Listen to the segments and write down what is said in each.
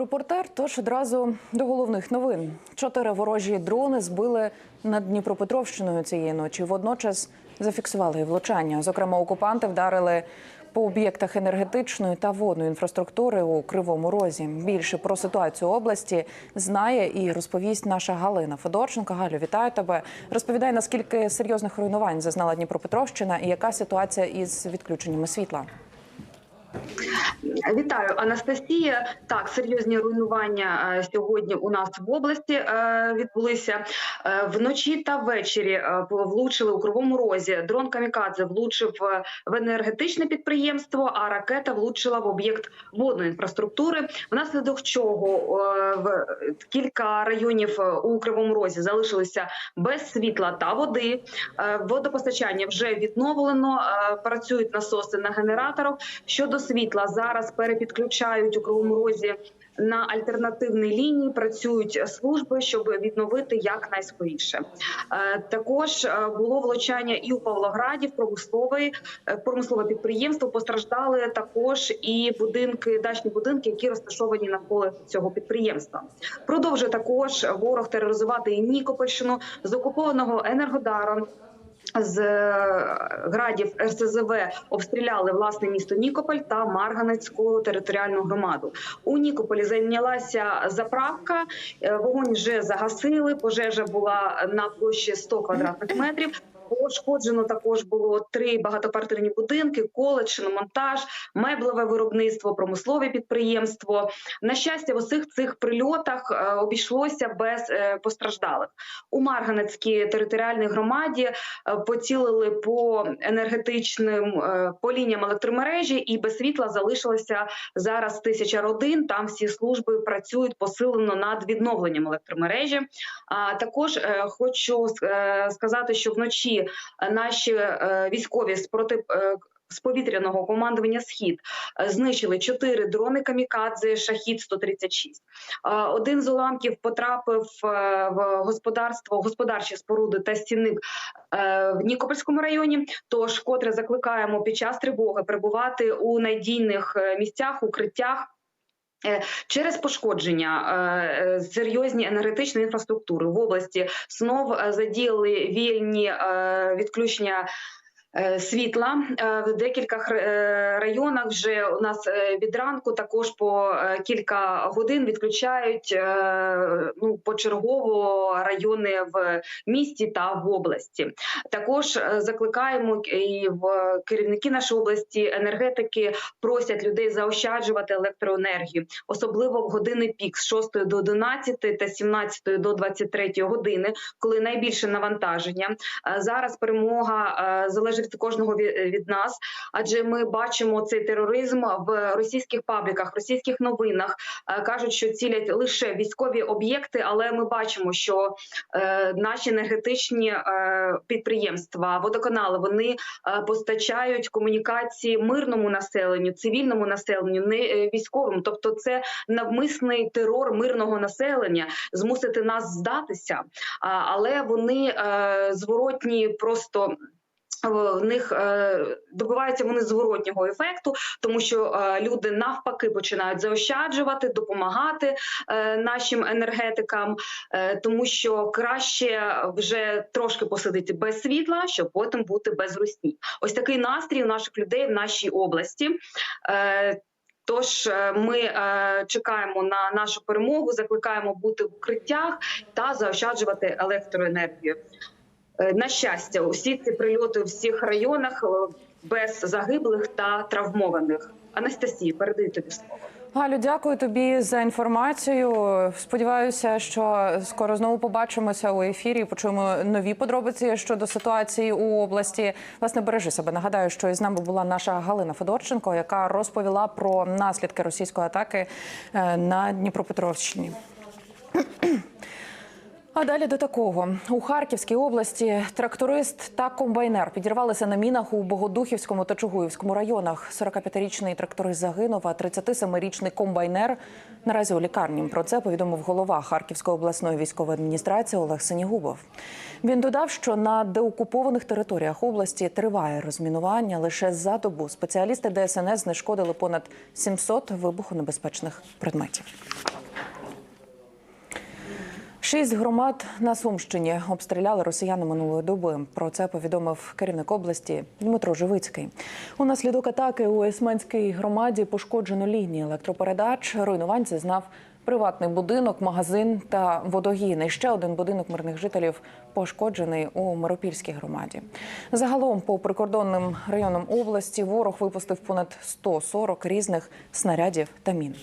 Репортер, тож одразу до головних новин. Чотири ворожі дрони збили над Дніпропетровщиною цієї ночі. Водночас зафіксували влучання. Зокрема, окупанти вдарили по об'єктах енергетичної та водної інфраструктури у Кривому Розі. Більше про ситуацію області знає і розповість наша Галина Федорченко. Галю, вітаю тебе. Розповідай, наскільки серйозних руйнувань зазнала Дніпропетровщина і яка ситуація із відключеннями світла. Вітаю, Анастасія. Так, серйозні руйнування е, сьогодні у нас в області е, відбулися Е, вночі та ввечері. Влучили у кривому розі. Дрон Камікадзе влучив в енергетичне підприємство, а ракета влучила в об'єкт водної інфраструктури. Внаслідок чого в кілька районів у кривому розі залишилися без світла та води. Водопостачання вже відновлено. Працюють насоси на генераторах. Щодо світла, зараз перепідключають у кривому розі на альтернативній лінії. Працюють служби, щоб відновити якнайскоріше. Е, Також е, було влучання і у Павлограді в е, промислове підприємство. Постраждали також і будинки, дачні будинки, які розташовані навколо цього підприємства. Продовжує також ворог тероризувати і Нікопольщину з окупованого енергодаром. З е, градів РСЗВ обстріляли власне місто Нікополь та Марганецьку територіальну громаду. У Нікополі зайнялася заправка. е, Вогонь вже загасили. Пожежа була на площі 100 квадратних метрів. Пошкоджено також було три багатоквартирні будинки, коледж, шиномонтаж, меблеве виробництво, промислове підприємство. На щастя, в усіх цих прильотах е, обійшлося без е, постраждалих. У Марганецькій територіальній громаді е, поцілили по енергетичним по лініям електромережі, і без світла залишилося зараз тисяча родин. Там всі служби працюють посилено над відновленням електромережі. А також хочу сказати, що вночі наші е, військові з проти. е, З повітряного командування схід е, знищили чотири дрони камікадзе шахід 136 Е, Один з уламків потрапив е, в господарство, господарчі споруди та стінник е, в Нікопольському районі. Тож, котре закликаємо під час тривоги перебувати у надійних е, місцях, укриттях. Е, Через пошкодження е, е, серйозні енергетичної інфраструктури в області знов е, задіяли вільні відключення. Світла в декілька районах вже у нас від ранку також по кілька годин відключають ну почергово райони в місті та в області. Також е, закликаємо і в керівники нашої області енергетики просять людей заощаджувати електроенергію, особливо в години пік з 6 до 11 та з 17 до 23 години, коли найбільше навантаження. Е, Зараз перемога е, залежить від кожного від нас, адже ми бачимо цей тероризм в російських пабліках, російських новинах. Е, Кажуть, що цілять лише військові об'єкти, але ми бачимо, що е, наші енергетичні е, підприємства, водоканали вони е, постачають комунікації мирному населенню, цивільному населенню, не військовим. Тобто, це навмисний терор мирного населення, змусити нас здатися. Але вони зворотні просто. В них е, добиваються вони зворотнього ефекту, тому що е, люди навпаки починають заощаджувати, допомагати е, нашим енергетикам, е, тому що краще вже трошки посидити без світла, щоб потім бути без русні. Ось такий настрій у наших людей в нашій області. Е, Тож е, ми е, чекаємо на нашу перемогу, закликаємо бути в укриттях та заощаджувати електроенергію. Е, На щастя, усі ці прильоти у всіх районах е, без загиблих та травмованих. Анастасії, передаю тобі слово. Галю, дякую тобі за інформацію. Сподіваюся, що скоро знову побачимося у ефірі. Почуємо нові подробиці щодо ситуації у області. Власне, бережи себе. Нагадаю, що із нами була наша Галина Федорченко, яка розповіла про наслідки російської атаки е, на Дніпропетровщині. А далі до такого у Харківській області тракторист та комбайнер підірвалися на мінах у Богодухівському та Чугуївському районах. 45-річний тракторист загинув, а 37-річний комбайнер наразі у лікарні. Про це повідомив голова Харківської обласної військової адміністрації Олег Синігубов. Він додав, що на деокупованих територіях області триває розмінування. Лише за добу спеціалісти ДСНС знешкодили понад 700 вибухонебезпечних предметів. Шість громад на Сумщині обстріляли росіяни минулої доби. Про це повідомив керівник області Дмитро Живицький. Унаслідок атаки у Есменській громаді пошкоджено лінії електропередач. Руйнувань зазнав приватний будинок, магазин та водогін. І ще один будинок мирних жителів пошкоджений у Миропільській громаді. Загалом, по прикордонним районам області, ворог випустив понад 140 різних снарядів та мін.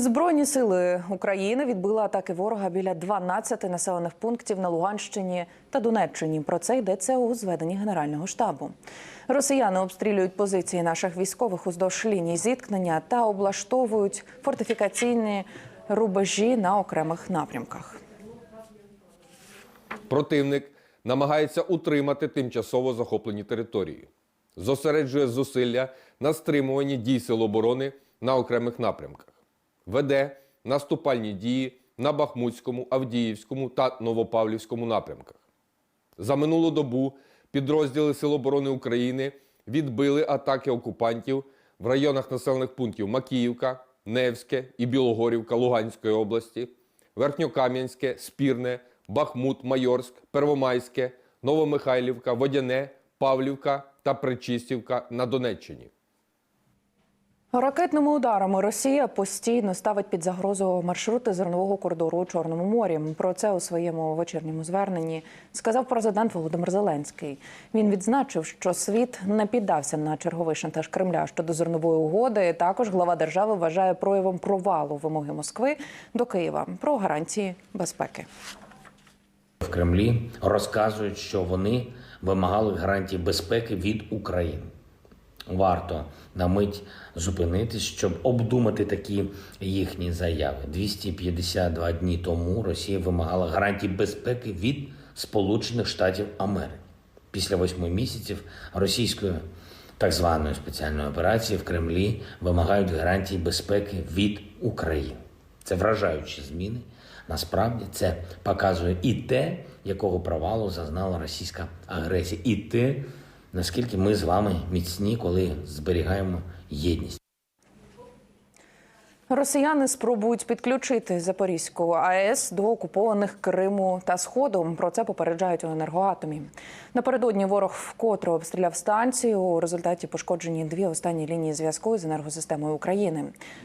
Збройні сили України відбили атаки ворога біля 12 населених пунктів на Луганщині та Донеччині. Про це йдеться у зведенні Генерального штабу. Росіяни обстрілюють позиції наших військових уздовж ліній зіткнення та облаштовують фортифікаційні рубежі на окремих напрямках. Противник намагається утримати тимчасово захоплені території, зосереджує зусилля на стримуванні дій сил оборони на окремих напрямках, веде наступальні дії на Бахмутському, Авдіївському та Новопавлівському напрямках. За минулу добу підрозділи Сил оборони України відбили атаки окупантів в районах населених пунктів Макіївка, Невське і Білогорівка Луганської області, Верхньокам'янське, Спірне, Бахмут, Майорськ, Первомайське, Новомихайлівка, Водяне, Павлівка та Причистівка на Донеччині. Ракетними ударами Росія постійно ставить під загрозу маршрути зернового коридору у Чорному морі. Про це у своєму вечірньому зверненні сказав президент Володимир Зеленський. Він відзначив, що світ не піддався на черговий шантаж Кремля щодо зернової угоди. Також глава держави вважає проявом провалу вимоги Москви до Києва про гарантії безпеки. В Кремлі розказують, що вони вимагали гарантій безпеки від України. Варто на мить зупинитись, щоб обдумати такі їхні заяви. 252 дні тому Росія вимагала гарантій безпеки від Сполучених Штатів Америки. Після восьми місяців російської так званої спеціальної операції в Кремлі вимагають гарантій безпеки від України. Це вражаючі зміни. Насправді це показує і те, якого провалу зазнала російська агресія, і те, наскільки ми з вами міцні, коли зберігаємо єдність. Росіяни спробують підключити Запорізьку АЕС до окупованих Криму та Сходу. Про це попереджають у енергоатомі. Напередодні ворог вкотре обстріляв станцію. У результаті пошкоджені дві останні лінії зв'язку з енергосистемою України.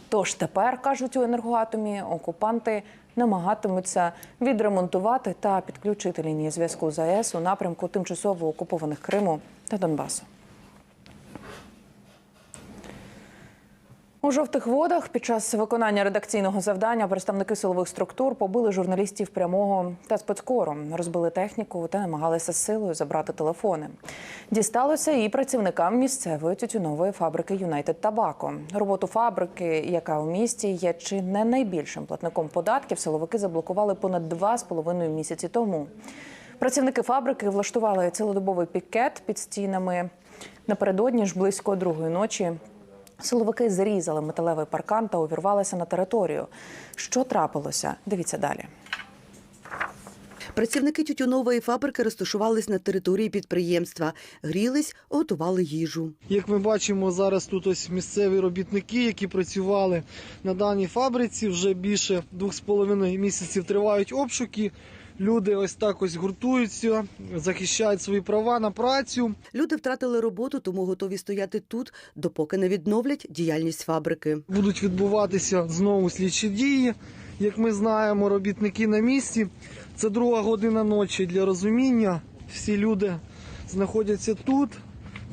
Тож тепер кажуть у енергоатомі, окупанти намагатимуться відремонтувати та підключити лінії зв'язку з АЕС у напрямку тимчасово окупованих Криму та Донбасу. У жовтих водах під час виконання редакційного завдання представники силових структур побили журналістів прямого та спецкору, розбили техніку та намагалися силою забрати телефони. Дісталося і працівникам місцевої тютюнової фабрики Юнайтед Табако. Роботу фабрики, яка у місті є чи не найбільшим платником податків, силовики заблокували понад два з половиною місяці тому. Працівники фабрики влаштували цілодобовий пікет під стінами. Напередодні ж близько другої ночі Силовики зрізали металевий паркан та увірвалися на територію. Що трапилося? Дивіться далі. Працівники тютюнової фабрики розташувались на території підприємства, грілись, готували їжу. Як ми бачимо, зараз тут ось місцеві робітники, які працювали на даній фабриці, вже більше двох з половиною місяців тривають обшуки. Люди ось так ось гуртуються, захищають свої права на працю. Люди втратили роботу, тому готові стояти тут, допоки не відновлять діяльність фабрики. Будуть відбуватися знову слідчі дії. Як ми знаємо, робітники на місці. Це друга година ночі для розуміння. Всі люди знаходяться тут,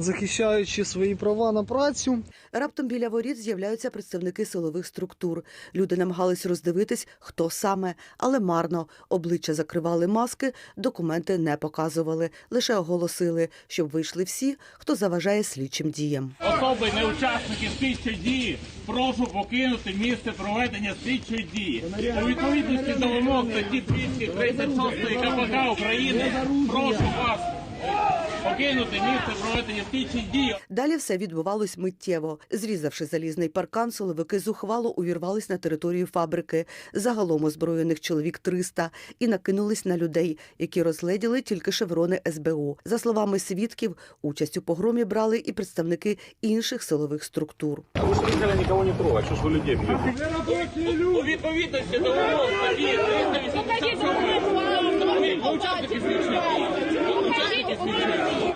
захищаючи свої права на працю. Раптом біля воріт з'являються представники силових структур. Люди намагались роздивитись, хто саме, але марно. Обличчя закривали маски, документи не показували, лише оголосили, щоб вийшли всі, хто заважає слідчим діям. Особи не учасники слідчої дії прошу покинути місце проведення слідчої дії. У відповідності до вимог статті 236 КПК України прошу вас покинути місце проведення слідчої дії. Далі все відбувалось миттєво. Зрізавши залізний паркан, силовики зухвало увірвались на територію фабрики, загалом озброєних чоловік 300, і накинулись на людей, які розгледіли тільки шеврони СБУ. За словами свідків, участь у погромі брали і представники інших силових структур. У відповідності до вимог статті 387 ви учасники слідчої дії. Ви учасники слідчої дії. 387 представникам у підприємствах було Obrigado.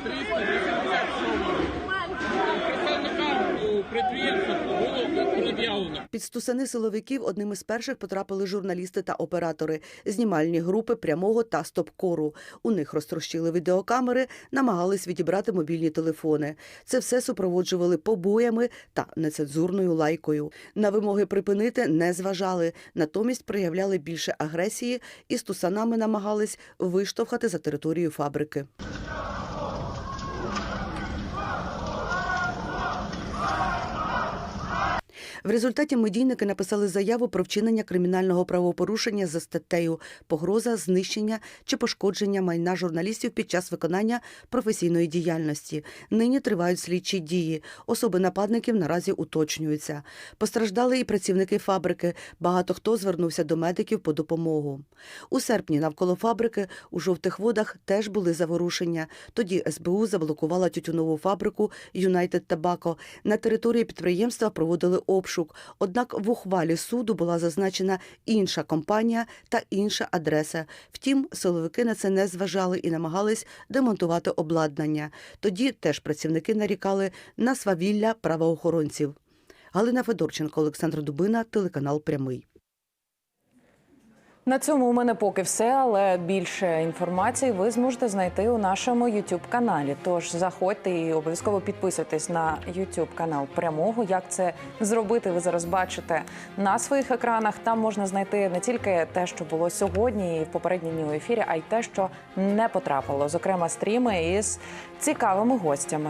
Під стусани силовиків одним із перших потрапили журналісти та оператори, знімальні групи прямого та стопкору. У них розтрощили відеокамери, намагались відібрати мобільні телефони. Це все супроводжували побоями та нецензурною лайкою. На вимоги припинити не зважали, натомість проявляли більше агресії і з тусанами намагались виштовхати за територію фабрики. В результаті медійники написали заяву про вчинення кримінального правопорушення за статтею погроза, знищення чи пошкодження майна журналістів під час виконання професійної діяльності. Нині тривають слідчі дії. Особи нападників наразі уточнюються. Постраждали і працівники фабрики. Багато хто звернувся до медиків по допомогу. У серпні навколо фабрики у жовтих водах теж були заворушення. Тоді СБУ заблокувала тютюнову фабрику Юнайтед Табако. На території підприємства проводили обшук. Однак в ухвалі суду була зазначена інша компанія та інша адреса. Втім, силовики на це не зважали і намагались демонтувати обладнання. Тоді теж працівники нарікали на свавілля правоохоронців. Галина Федорченко, Олександр Дубина, телеканал Прямий. На цьому у мене поки все, але більше інформації ви зможете знайти у нашому youtube каналі. Тож заходьте і обов'язково підписуйтесь на youtube канал прямого. Як це зробити? Ви зараз бачите на своїх екранах. Там можна знайти не тільки те, що було сьогодні і в попередні дні у ефірі, а й те, що не потрапило. Зокрема, стріми із цікавими гостями.